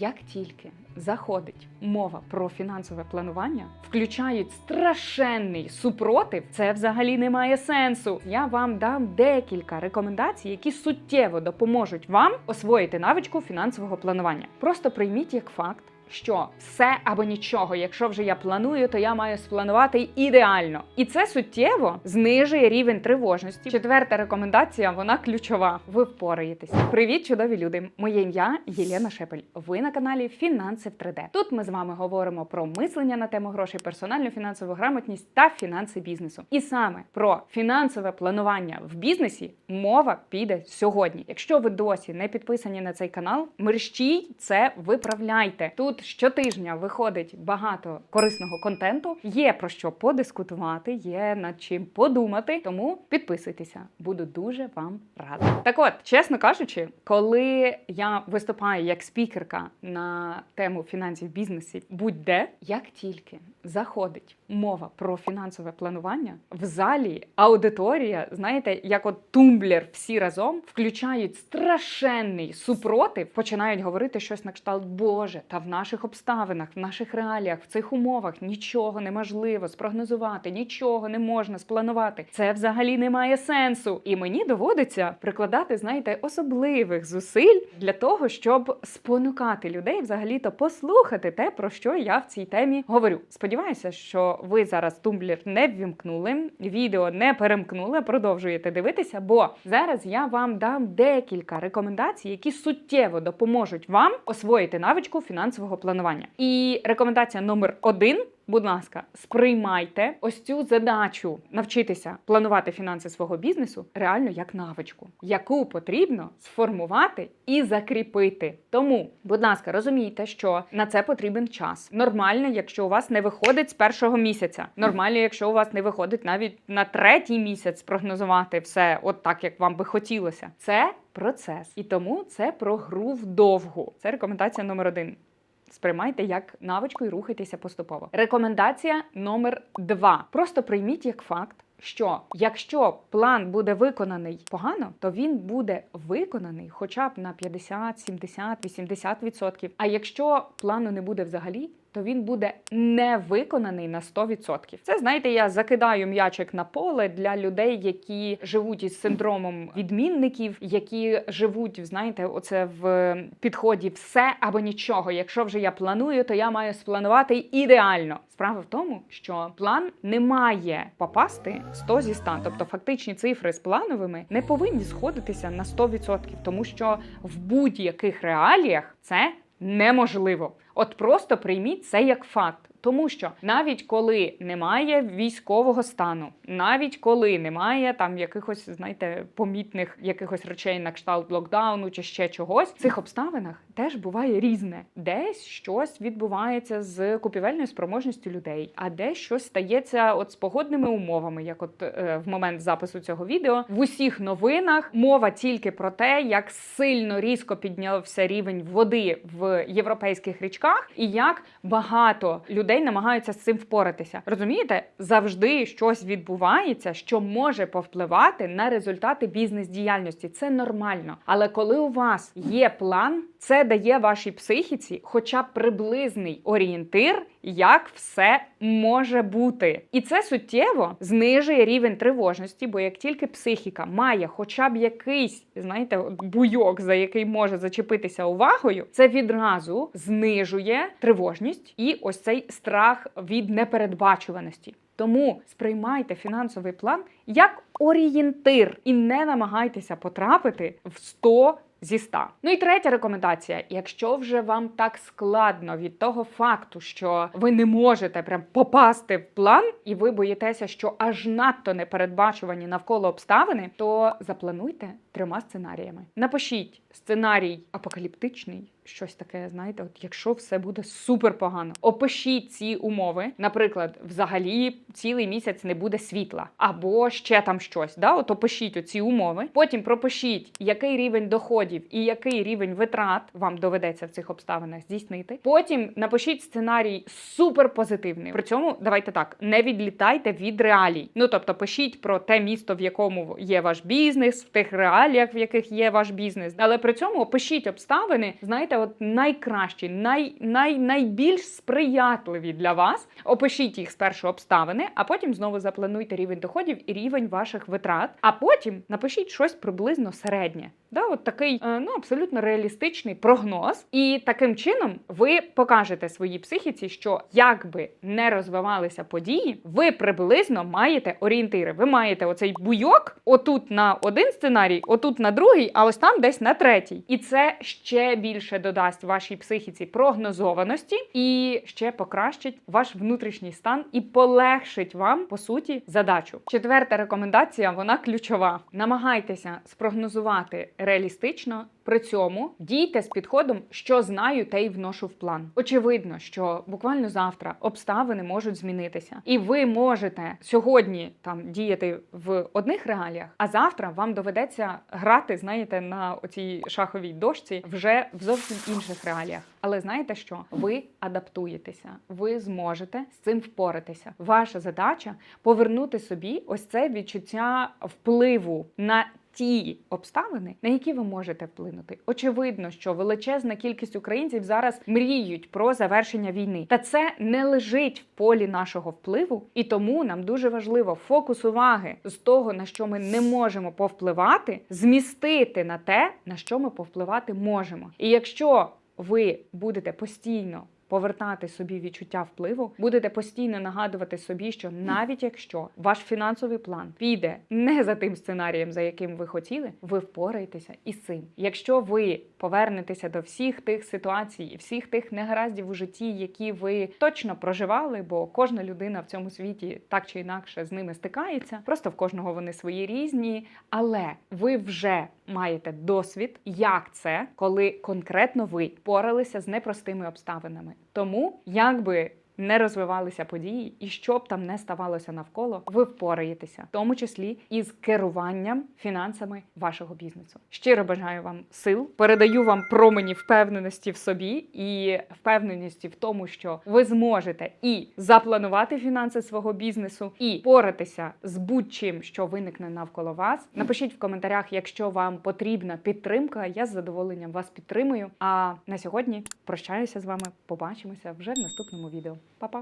Як тільки заходить мова про фінансове планування, включають страшенний супротив, це взагалі не має сенсу. Я вам дам декілька рекомендацій, які суттєво допоможуть вам освоїти навичку фінансового планування. Просто прийміть як факт. Що все або нічого, якщо вже я планую, то я маю спланувати ідеально, і це суттєво знижує рівень тривожності. Четверта рекомендація, вона ключова. Ви впораєтесь. Привіт, чудові люди! Моє ім'я Єлена Шепель. Ви на каналі Фінанси в 3D. Тут ми з вами говоримо про мислення на тему грошей, персональну фінансову грамотність та фінанси бізнесу. І саме про фінансове планування в бізнесі мова піде сьогодні. Якщо ви досі не підписані на цей канал, мерщій це виправляйте. Тут щотижня виходить багато корисного контенту. Є про що подискутувати, є над чим подумати. Тому підписуйтеся, буду дуже вам рада. Так от, чесно кажучи, коли я виступаю як спікерка на тему фінансів в бізнесі, будь-де, як тільки заходить мова про фінансове планування, в залі аудиторія, знаєте, як от тумблер всі разом включають страшенний супротив, починають говорити щось на кшталт Боже, та в наших обставинах, в наших реаліях, в цих умовах нічого неможливо спрогнозувати, нічого не можна спланувати. Це взагалі не має сенсу. І мені доводиться прикладати, знаєте, особливих зусиль для того, щоб спонукати людей взагалі-то послухати те, про що я в цій темі говорю. Сподіваюся, що ви зараз тумблер не ввімкнули, відео не перемкнули, продовжуєте дивитися, бо зараз я вам дам декілька рекомендацій, які суттєво допоможуть вам освоїти навичку фінансового планування. І рекомендація номер один. Будь ласка, сприймайте ось цю задачу навчитися планувати фінанси свого бізнесу реально як навичку, яку потрібно сформувати і закріпити. Тому, будь ласка, розумійте, що на це потрібен час. Нормально, якщо у вас не виходить з першого місяця. Нормально, якщо у вас не виходить навіть на третій місяць прогнозувати все, от так як вам би хотілося. Це процес, і тому це про гру вдовгу. Це рекомендація номер один. Сприймайте як навичку і рухайтеся поступово. Рекомендація номер два: просто прийміть як факт. Що якщо план буде виконаний погано, то він буде виконаний хоча б на 50, 70, 80%. А якщо плану не буде взагалі, то він буде не виконаний на 100%. Це знаєте, я закидаю м'ячик на поле для людей, які живуть із синдромом відмінників, які живуть, знаєте, оце в підході все або нічого. Якщо вже я планую, то я маю спланувати ідеально. Справа в тому, що план не має попасти 100 зі 100. Тобто фактичні цифри з плановими не повинні сходитися на 100%, тому що в будь-яких реаліях це неможливо. От просто прийміть це як факт. Тому що навіть коли немає військового стану, навіть коли немає там якихось, знаєте, помітних якихось речей на кшталт локдауну чи ще чогось, в цих обставинах теж буває різне. Десь щось відбувається з купівельною спроможністю людей, а десь щось стається от з погодними умовами, як от е, в момент запису цього відео. В усіх новинах мова тільки про те, як сильно різко піднявся рівень води в європейських річках, і як багато людей намагаються з цим впоратися. Розумієте, завжди щось відбувається, що може повпливати на результати бізнес-діяльності. Це нормально. Але коли у вас є план, це дає вашій психіці, хоча б приблизний орієнтир, як все може бути. І це суттєво знижує рівень тривожності, бо як тільки психіка має хоча б якийсь, знаєте, буйок, за який може зачепитися увагою, це відразу знижує тривожність і ось цей страх від непередбачуваності. Тому сприймайте фінансовий план як орієнтир і не намагайтеся потрапити в 100 зі 100. Ну і третя рекомендація: якщо вже вам так складно від того факту, що ви не можете прям попасти в план, і ви боїтеся, що аж надто непередбачувані навколо обставини, то заплануйте трьома сценаріями. Напишіть сценарій апокаліптичний. Щось таке, знаєте, от якщо все буде супер погано, опишіть ці умови. Наприклад, взагалі цілий місяць не буде світла, або ще там щось. Да? От опишіть оці умови. Потім пропишіть, який рівень доходів і який рівень витрат вам доведеться в цих обставинах здійснити. Потім напишіть сценарій супер позитивний. При цьому давайте так, не відлітайте від реалій. Ну тобто, пишіть про те місто, в якому є ваш бізнес, в тих реаліях, в яких є ваш бізнес. Але при цьому опишіть обставини, знаєте, от найкращі, най, най, найбільш сприятливі для вас. Опишіть їх спершу обставини, а потім знову заплануйте рівень доходів і рівень ваших витрат. А потім напишіть щось приблизно середнє. Да, от такий е, ну абсолютно реалістичний прогноз, і таким чином ви покажете своїй психіці, що як би не розвивалися події, ви приблизно маєте орієнтири. Ви маєте оцей буйок, отут на один сценарій, отут на другий, а ось там десь на третій. І це ще більше додасть вашій психіці прогнозованості і ще покращить ваш внутрішній стан і полегшить вам по суті задачу. Четверта рекомендація вона ключова. Намагайтеся спрогнозувати реалістично. При цьому дійте з підходом, що знаю, те й вношу в план. Очевидно, що буквально завтра обставини можуть змінитися, і ви можете сьогодні там діяти в одних реаліях, а завтра вам доведеться грати, знаєте, на оцій шаховій дошці вже в зовсім інших реаліях. Але знаєте що? Ви адаптуєтеся, ви зможете з цим впоратися. Ваша задача повернути собі ось це відчуття впливу на ті обставини, на які ви можете вплинути. Очевидно, що величезна кількість українців зараз мріють про завершення війни, та це не лежить в полі нашого впливу, і тому нам дуже важливо фокус уваги з того, на що ми не можемо повпливати, змістити на те, на що ми повпливати можемо. І якщо ви будете постійно повертати собі відчуття впливу, будете постійно нагадувати собі, що навіть якщо ваш фінансовий план піде не за тим сценарієм, за яким ви хотіли, ви впораєтеся із цим. Якщо ви повернетеся до всіх тих ситуацій і всіх тих негараздів у житті, які ви точно проживали, бо кожна людина в цьому світі так чи інакше з ними стикається, просто в кожного вони свої різні, але ви вже маєте досвід, як це, коли конкретно ви поралися з непростими обставинами. Тому як би не розвивалися події, і що б там не ставалося навколо, ви впораєтеся, в тому числі із керуванням фінансами вашого бізнесу. Щиро бажаю вам сил, передаю вам промені впевненості в собі і впевненості в тому, що ви зможете і запланувати фінанси свого бізнесу, і поратися з будь-чим, що виникне навколо вас. Напишіть в коментарях, якщо вам потрібна підтримка. Я з задоволенням вас підтримую. А на сьогодні прощаюся з вами. Побачимося вже в наступному відео. Papa. Pa.